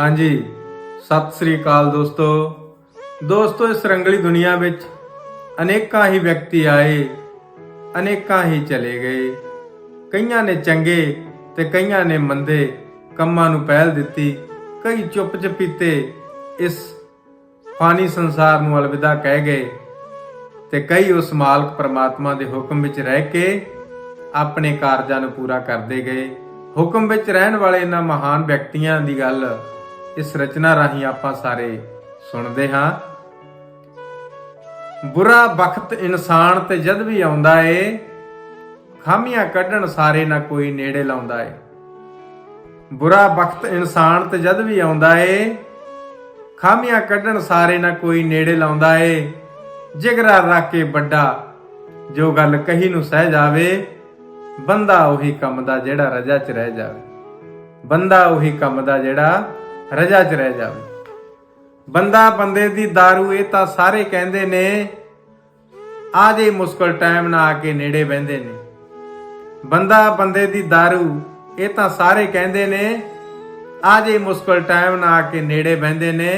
ਹਾਂਜੀ। ਸਤਿ ਸ੍ਰੀ ਅਕਾਲ ਦੋਸਤੋ। ਦੋਸਤੋ, ਇਸ ਰੰਗਲੀ ਦੁਨੀਆ ਵਿੱਚ ਅਨੇਕਾਂ ਹੀ ਵਿਅਕਤੀ ਆਏ, ਅਨੇਕਾਂ ਹੀ ਚਲੇ ਗਏ। ਕਈਆਂ ਨੇ ਚੰਗੇ ਤੇ ਕਈਆਂ ਨੇ ਮੰਦੇ ਕੰਮਾਂ ਨੂੰ ਪਹਿਲ ਦਿੱਤੀ। ਕਈ ਚੁੱਪ ਚਪੀਤੇ ਇਸ ਫਾਨੀ ਸੰਸਾਰ ਨੂੰ ਅਲਵਿਦਾ ਕਹਿ ਗਏ ਤੇ ਕਈ ਉਸ ਮਾਲਕ ਪ੍ਰਮਾਤਮਾ ਦੇ ਹੁਕਮ ਵਿੱਚ ਰਹਿ ਕੇ ਆਪਣੇ ਕਾਰਜਾਂ ਨੂੰ ਪੂਰਾ ਕਰਦੇ ਗਏ। ਹੁਕਮ ਵਿੱਚ ਰਹਿਣ ਵਾਲੇ ਇਹਨਾਂ ਮਹਾਨ ਵਿਅਕਤੀਆਂ ਦੀ ਗੱਲ ਇਸ ਰਚਨਾ ਰਾਹੀਂ ਆਪਾਂ ਸਾਰੇ ਸੁਣਦੇ ਹਾਂ। ਬੁਰਾ ਵਕਤ ਇਨਸਾਨ ਤੇ ਜਦ ਵੀ ਆਉਂਦਾ ਏ, ਖਾਮੀਆਂ ਕੱਢਣ ਸਾਰੇ ਨਾ ਕੋਈ ਨੇੜੇ ਲਾਉਂਦਾ ਏ। ਬੁਰਾ ਵਕਤ ਇਨਸਾਨ ਤੇ ਜਦ ਵੀ ਆਉਂਦਾ ਏ, ਖਾਮੀਆਂ ਕੱਢਣ ਸਾਰੇ ਨਾ ਕੋਈ ਨੇੜੇ ਲਾਉਂਦਾ ਏ। ਜਿਗਰਾ ਰੱਖ ਕੇ ਵੱਡਾ, ਜੋ ਗੱਲ ਕਹੀ ਨੂੰ ਸਹਿ ਜਾਵੇ, ਬੰਦਾ ਉਹੀ ਕੰਮ ਦਾ ਜਿਹੜਾ ਰਜਾ 'ਚ ਰਹਿ ਜਾਵੇ। ਬੰਦਾ ਉਹੀ ਕੰਮ ਦਾ ਜਿਹੜਾ ਰਜਾ 'ਚ ਰਹਿ ਜਾਵੇ ਬੰਦਾ ਬੰਦੇ ਦੀ दारू ਇਹ ਤਾਂ ਸਾਰੇ ਕਹਿੰਦੇ ਨੇ ਆ ਜੇ ਮੁਸ਼ਕਲ ਟਾਈਮ ਨਾ ਆ ਕੇ ਨੇੜੇ ਬਹਿੰਦੇ ਨੇ ਬੰਦਾ ਬੰਦੇ ਦੀ दारू ਇਹ ਤਾਂ ਸਾਰੇ ਕਹਿੰਦੇ ਨੇ ਆ ਜੇ ਮੁਸ਼ਕਲ ਟਾਈਮ ਨਾ ਆ ਕੇ ਨੇੜੇ ਬਹਿੰਦੇ ਨੇ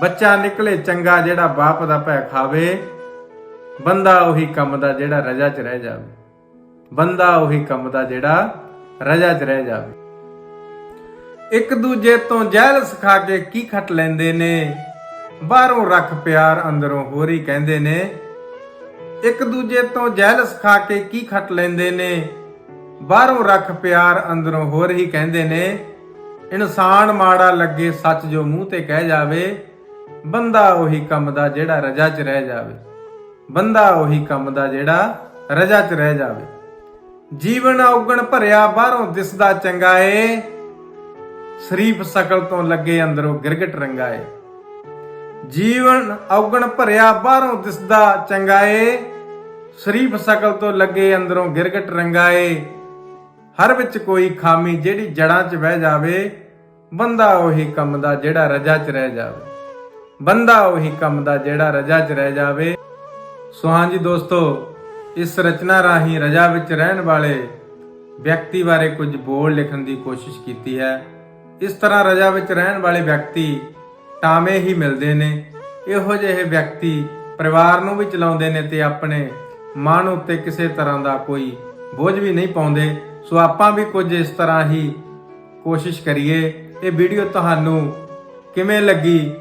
ਬੱਚਾ ਨਿਕਲੇ ਚੰਗਾ ਜਿਹੜਾ ਬਾਪ ਦਾ ਭੈ ਖਾਵੇ ਬੰਦਾ ਉਹੀ ਕੰਮ ਦਾ ਜਿਹੜਾ ਰਜਾ 'ਚ ਰਹਿ ਜਾਵੇ ਬੰਦਾ ਉਹੀ ਕੰਮ ਦਾ ਜਿਹੜਾ ਰਜਾ 'ਚ ਰਹਿ ਜਾਵੇ ਇੱਕ ਦੂਜੇ ਤੋਂ ਜਹਿਲ ਸਿਖਾ ਕੇ ਕੀ ਖੱਟ ਲੈਂਦੇ ਨੇ? ਬਾਹਰੋਂ ਰੱਖ ਪਿਆਰ, ਅੰਦਰੋਂ ਹੋਰੀ ਕਹਿੰਦੇ ਨੇ। ਇੱਕ ਦੂਜੇ ਤੋਂ ਜਹਿਲ ਸਿਖਾ ਕੇ ਕੀ ਖੱਟ ਲੈਂਦੇ ਨੇ? ਬਾਹਰੋਂ ਰੱਖ ਪਿਆਰ, ਅੰਦਰੋਂ ਹੋਰ ਹੀ ਕਹਿੰਦੇ ਨੇ। ਇਨਸਾਨ ਮਾੜਾ ਲੱਗੇ ਸੱਚ ਜੋ ਮੂੰਹ ਤੇ ਕਹਿ ਜਾਵੇ, ਬੰਦਾ ਉਹੀ ਕੰਮ ਦਾ ਜਿਹੜਾ ਰਜਾ 'ਚ ਰਹਿ ਜਾਵੇ। ਬੰਦਾ ਉਹੀ ਕੰਮ ਦਾ ਜਿਹੜਾ ਰਜਾ 'ਚ ਰਹਿ ਜਾਵੇ। ਜੀਵਨ ਔਗਣ ਭਰਿਆ ਬਾਹਰੋਂ ਦਿਸਦਾ ਚੰਗਾ ਏ। ਸ਼ਰੀਫ ਸਕਲ ਤੋਂ ਲੱਗੇ ਅੰਦਰੋਂ ਗਿਰਗਟ ਰੰਗਾਏ। ਜੀਵਨ ਔਗਣ ਭਰਿਆ ਬਾਹਰੋਂ ਦਿਸਦਾ ਚੰਗਾ ਸ਼ਰੀਫ ਸਕਲ ਤੋਂ ਲੱਗੇ ਅੰਦਰੋਂ ਗਿਰਗਟ ਰੰਗਾ ਹਰ ਵਿੱਚ ਕੋਈ ਖਾਮੀ ਜਿਹੜੀ ਜੜਾਂ 'ਚ ਬਹਿ ਜਾਵੇ, ਬੰਦਾ ਉਹੀ ਕੰਮ ਦਾ ਜਿਹੜਾ ਰਜਾ 'ਚ ਰਹਿ ਜਾਵੇ। ਬੰਦਾ ਉਹੀ ਕੰਮ ਦਾ ਜਿਹੜਾ ਰਜਾ 'ਚ ਰਹਿ ਜਾਵੇ। ਸੋ ਹਾਂਜੀ ਦੋਸਤੋ, ਇਸ ਰਚਨਾ ਰਾਹੀਂ ਰਜਾ ਵਿੱਚ ਰਹਿਣ ਵਾਲੇ ਵਿਅਕਤੀ ਬਾਰੇ ਕੁਝ ਬੋਲ ਲਿਖਣ ਦੀ ਕੋਸ਼ਿਸ਼ ਕੀਤੀ ਹੈ। ਇਸ ਤਰ੍ਹਾਂ ਰਜਾ ਵਿੱਚ ਰਹਿਣ ਵਾਲੇ ਵਿਅਕਤੀ ਟਾਵੇਂ ਹੀ ਮਿਲਦੇ ਨੇ। ਇਹੋ ਜਿਹੇ ਵਿਅਕਤੀ ਪਰਿਵਾਰ ਨੂੰ ਵੀ ਚਲਾਉਂਦੇ ਨੇ ਤੇ ਆਪਣੇ ਮਨ ਉੱਤੇ ਕਿਸੇ ਤਰ੍ਹਾਂ ਦਾ ਕੋਈ ਬੋਝ ਵੀ ਨਹੀਂ ਪਾਉਂਦੇ। ਸੋ ਆਪਾਂ ਵੀ ਕੁਝ ਇਸ ਤਰ੍ਹਾਂ ਹੀ ਕੋਸ਼ਿਸ਼ ਕਰੀਏ। ਇਹ ਵੀਡੀਓ ਤੁਹਾਨੂੰ ਕਿਵੇਂ ਲੱਗੀ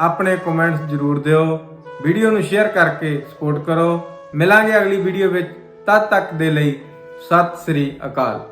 ਆਪਣੇ ਕਮੈਂਟਸ ਜ਼ਰੂਰ ਦਿਓ। ਵੀਡੀਓ ਨੂੰ ਸ਼ੇਅਰ ਕਰਕੇ ਸਪੋਰਟ ਕਰੋ। ਮਿਲਾਂਗੇ ਅਗਲੀ ਵੀਡੀਓ ਵਿੱਚ। ਤਦ ਤੱਕ ਦੇ ਲਈ ਸਤਿ ਸ੍ਰੀ ਅਕਾਲ।